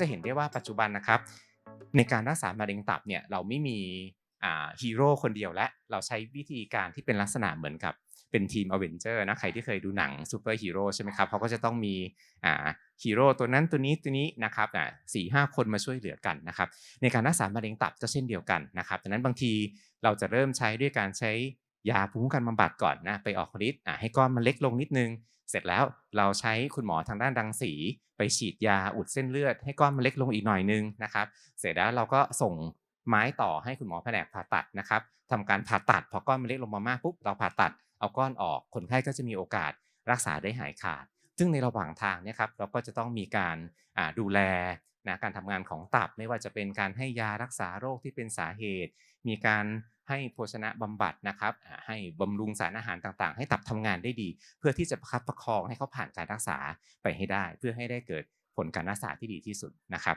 จะเห็นได้ว่าปัจจุบันนะครับ ในการรักษามะเร็งตับเนี่ยเราไม่มีฮีโร่คนเดียวและเราใช้วิธีการที่เป็นลักษณะเหมือนกับเป็นทีมอเวนเจอร์นะใครที่เคยดูหนังซูเปอร์ฮีโร่ใช่ไหมครับเขาก็จะต้องมีฮีโร่ตัวนั้นตัวนี้ตัวนี้นะครับอ่าสี่ห้าคนมาช่วยเหลือกันนะครับในการรักษามะเร็งตับก็เช่นเดียวกันนะครับดังนั้นบางทีเราจะเริ่มใช้ด้วยการใช้ ยาภูมิคุ้มกันบำบัดก่อนนะไปออกฤทธิ์ให้ก้อนมันเล็กลงนิดนึง เสร็จแล้วเราใช้คุณหมอทางด้านรังสี ไปฉีดยาอุดเส้นเลือด ให้ก้อนมันเล็กลงอีกหน่อยนึงนะครับ เสร็จแล้วเราก็ส่งไม้ต่อให้คุณหมอแผนกผ่าตัดนะครับทำการผ่าตัดพอก้อนมันเล็กลงมามากปุ๊บเราผ่าตัดเอาก้อนออกคนไข้ก็จะมีโอกาสรักษาได้หายขาด ซึ่งในระหว่างทางเนี่ยครับเราก็จะต้องมีการดูแล นะการทำงานของตับไม่ว่าจะเป็นการให้ยารักษาโรคที่เป็นสาเหตุ มีการให้โภชนะบำบัดนะครับ ให้บำรุงสารอาหารต่างๆ ให้ตับทำงานได้ดี เพื่อที่จะประคับประคองให้เขาผ่านการรักษาไปให้ได้ เพื่อให้ได้เกิดผลการรักษาที่ดีที่สุดนะครับ